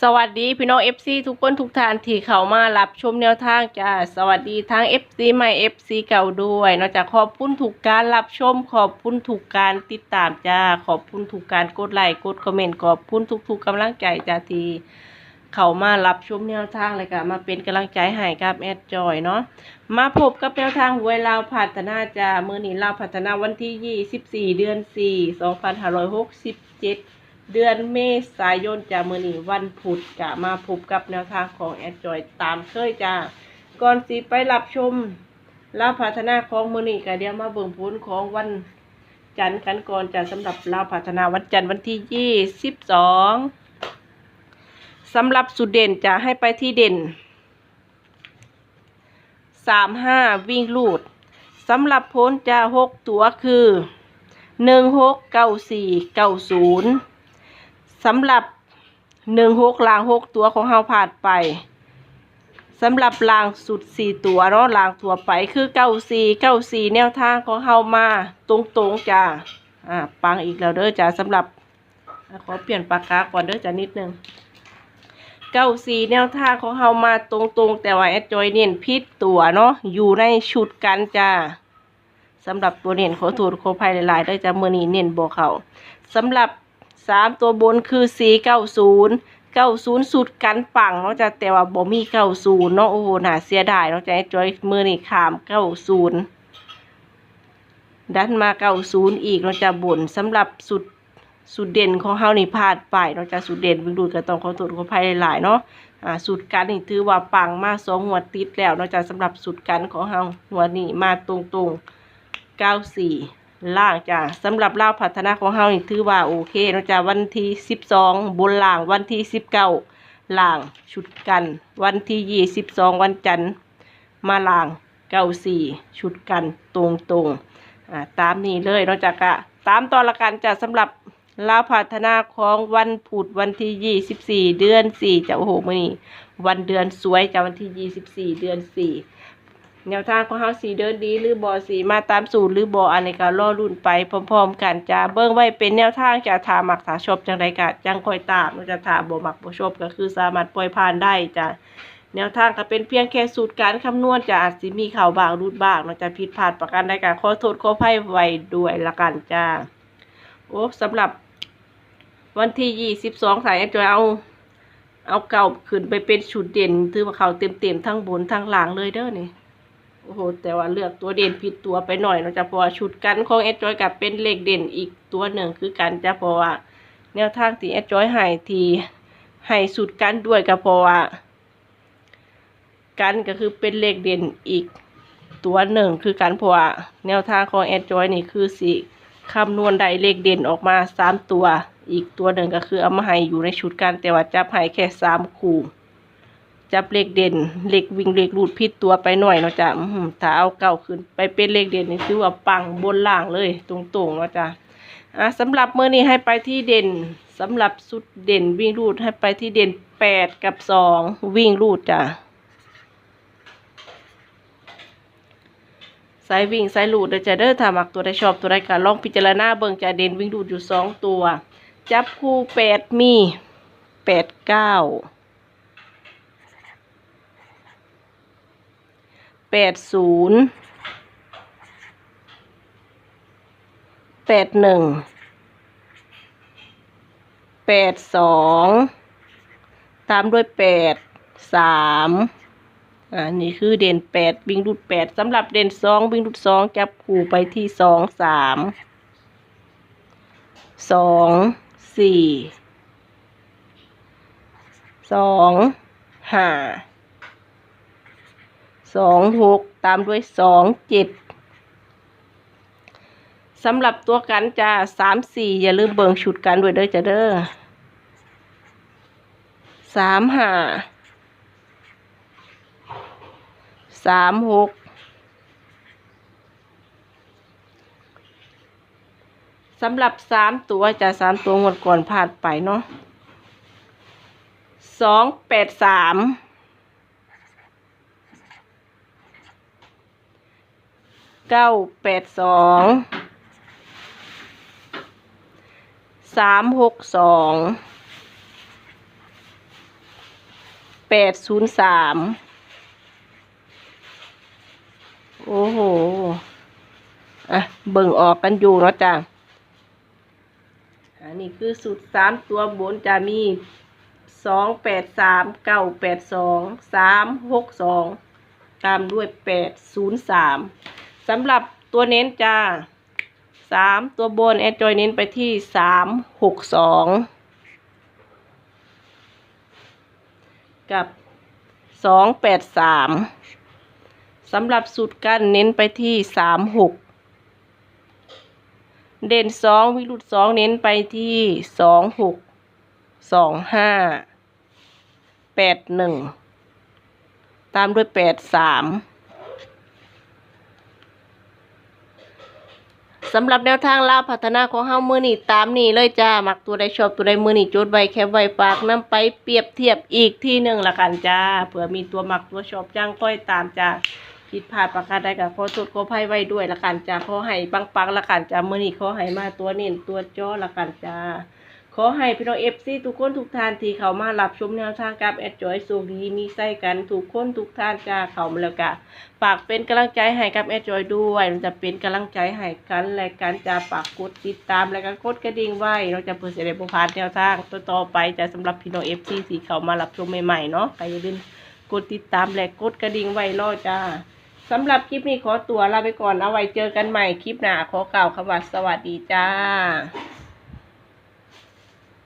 สวัสดีพี่น้อง FC ทุกคนทุกท่านที่เข้ามารับชมแนวทางจ้าสวัสดีทั้ง FC ใหม่ FC เก่าด้วยนอกจากขอบคุณถูกการรับชม ขอบคุณถูกการติดตามจ้าขอบคุณถูกการกดไลค์กดคอมเมนต์ขอบคุณทุกๆกำลังใจจ้าทีเข้ามารับชมแนวทางเลยค่ะมาเป็นกำลังใจให้กับแอดจอยเนาะมาพบกับแนวทางหวยลาวพัฒนาจ้ามื้อนี้ลาวพัฒนาวันที่ 24 เดือน 4 2567 เดือนเมษายนจะมือนีวันพุธกะมาพบกับแนวทางของแอดจอยตามเคยจ้าก่อนสิไปรับชมลาพัฒนาของมือนีกะเดี๋ยวมาเบิ่งผลของวันจันทร์กันก่อนจะสำหรับลาพัฒนาวันจันทร์วันที่ยี่สิบสองสำหรับสุดเด่นจะให้ไปที่เด่นสามห้าวิ่งลูดสำหรับพ้นจะหกตัวคือหนึ่งหกเก้าสี่เก้าศูนย์ สำหรับหนึ่งหกลางหกตัวของเฮาผ่านไปสำหรับลางสุดสี่ตัวเนาะลางตัวไปคือเก้าสี่เก้าสี่แนวทางของเฮามาตรงๆจ้าอ่าปังอีกแล้วเด้อจ้าสำหรับขอเปลี่ยนปากกาก่อนเด้อจ้านิดนึงเก้าสี่แนวทางของเฮามาตรงๆแต่ว่าแอดจอยเน้นพิษตัวเนาะอยู่ในชุดกันจ้าสำหรับตัวเน้นขอโทษขอภัยหลายๆเด้อจ้าเมื่อนี้เน้นบ่เขาสำหรับ สามตัวบนคือสี่เก้าศูนย์เก้าศูนย์สุดกันปังเนาะจ้ะแต่ว่าบ่มีเก้าศูนย์เนาะโอ้โหน่าเสียดายเนาะจ้ะไอ้จอยมือนี่ขามเก้าศูนย์ดันมาเก้าศูนย์อีกเนาะจ้ะบนสำหรับสุดสุดเด่นของเฮานี่พลาดไปเนาะจ้ะสุดเด่นวิ่งดูดก็ต้องขอโทษขอภัยหลายเนาะอ่าสุดกันนี่ถือว่าปังมากสองหัวติดแล้วเนาะจ้ะสำหรับสุดกันของเฮาหัวนี้มาตรงๆเก้าสี่ ล่างจ้ะสำหรับล่าวพัฒนาของเฮานี่ถือว่าโอเคเนาะจ้ะวันที่สิบสองบนล่างวันที่สิบเก้าล่างชุดกัน วันที่ยี่สิบสองวันจันทร์มาล่างเก้าสี่ชุดกันตรงตรงอ่าตามนี้เลยเนาะจ้ะกะตามตอนละกันจ้ะสำหรับลาวพัฒนาของวันพุธวันที่ยี่สิบสี่เดือนสี่จ้ะโอ้โหมื่อนี้วันเดือนสวยจ้ะวันที่ยี่สิบสี่เดือนสี่ แนวทางของเฮาสีเดินดี หรือบอสีมาตามสูตรหรือบออันนี้ก็รอรุ่นไปพร้อมๆกันจะเบิ่งไว้เป็นแนวทางจะถามักถาชอบจังใดก็จังคอยตามจะถาบ่มักบ่ชอบก็คือสามารถปล่อยผ่านได้จ้ะแนวทางก็เป็นเพียงแค่สูตรการคำนวณจะอาจสิมีข่าวบางรูดบางเนาจะผิดพลาดประการใดก็ขอโทษขออภัยไว้ด้วยละกันจ้าโอ้สำหรับวันที่ยี่สิบสองสายจะเอาเอาเก่าขึ้นไปเป็นชุดเด่นถือว่าเขาเต็มๆทั้งบนทั้งหลังเลยเด้อนี่ โอ้โห แต่ว่าเลือกตัวเด่นผิดตัวไปหน่อยเนาะจ้ะเพราะว่าชุดกันของแอดจอยกับเป็นเลขเด่นอีกตัวหนึ่งคือกันจ้ะเพราะว่าแนวทางที่แอดจอยให้ทีให้สุดกันด้วยก็เพราะว่า กันก็คือเป็นเลขเด่นอีกตัวหนึ่งคือกันเพราะว่าแนวทางของแอดจอยนี่คือสิคำนวณได้เลขเด่นออกมาสามตัว อีกตัวหนึ่งก็คือเอามาให้อยู่ในชุดกันแต่ว่าจับให้แค่สามคู่ จับเลขเด่นเลขวิ่งเลขรูดพิษตัวไปหน่อยเนาะจ้ะอื้อหือถ้าเอาเก่าขึ้นไปเป็นเลขเด่นนี่ถือว่าปังบนล่างเลย ตรงๆเนาะจ้ะอะสำหรับมื้อนี้ให้ไปที่เด่นสำหรับสุดเด่นวิ่งรูดให้ไปที่เด่นแปดกับสองวิ่งรูดจ้ะสายวิ่งสายรูดเดี๋ยวจะเด้อถ้ามักตัวใดชอบตัวใดก็ลองพิจารณาเบิ่งจะเด่นวิ่งรูดอยู่สองตัว จับคู่แปดมีแปดเก้า แปดศูนย์แปดหนึ่งแปดสองตามด้วยแปดสามอ่านี่คือเด่นแปดวิ่งรุดแปดสำหรับเด่นสองวิ่งรุดสองจับคู่ไปที่สองสามสองสี่สองห้า สองหกตามด้วยสองเจ็ดสำหรับตัวกันจะสามสี่อย่าลืมเบิ่งชุดกันด้วยเด้อจ้ะเด้อสามห้าสามหกสำหรับสามตัวจะสามตัวงวดก่อนผ่านไปเนาะสองแปดสาม เก้าแปดสองสามหกสองแปดศูนย์สามโอ้โห อะ เบิ่งออกกันอยู่เนาะจ้ะอันนี้คือสูตรสามตัวบนจะมีสองแปดสามเก้าแปดสองสามหกสองตามด้วยแปดศูนย์สาม สำหรับตัวเน้นจ้าสามตัวบนแอดจอยเน้นไปที่สามหกสองกับสองแปดสามสำหรับสูตรกันเน้นไปที่สามหกเด่นสองวิรุตสองเน้นไปที่สองหกสองห้าแปดหนึ่งตามด้วยแปดสาม สำหรับแนวทางลาวพัฒนาของเฮามือนี่ตามนี่เลยจ้ามักตัวใดชอบตัวใดมือนี่จดไว้แคบไว้ฝากนํไปเปรียบเทียบอีกที่หนึ่งละกันจ้าเผื่อมีตัวมักตัวชอบจ้างค่อยตามจ้าผิดพลาดประการใดกับขอโทษขออภัยไว้ด้วยละกันจ้าขอให้ปังปังๆละกันจ้ามือนี่ขอให้มาตัวเน้นตัวจ้อละกันจ้า ขอให้พี่น้องเอฟซีทุกคนทุกท่านที่เขามารับชมแนวทางกับแอดจอยสูดีมีไส้กันทุกคนทุกท่านจ้าเขามาแล้วกะฝากเป็นกำลังใจให้กับแอดจอยด้วยเราจะเป็นกำลังใจให้กันและกันจะฝากกดติดตามและก็กดกระดิ่งไว้ เราจะเปิดเสด็จบุพานแนวทางต่อไปจะสำหรับพี่น้องเอฟซีที่เขามารับชมใหม่ๆเนาะใครอย่าลืมกดติดตามและกดกระดิ่งไว้รอจ้าสำหรับคลิปนี้ขอตัวลาไปก่อนเอาไว้เจอกันใหม่คลิปหน้าขอกล่าวคำว่าสวัสดีจ้า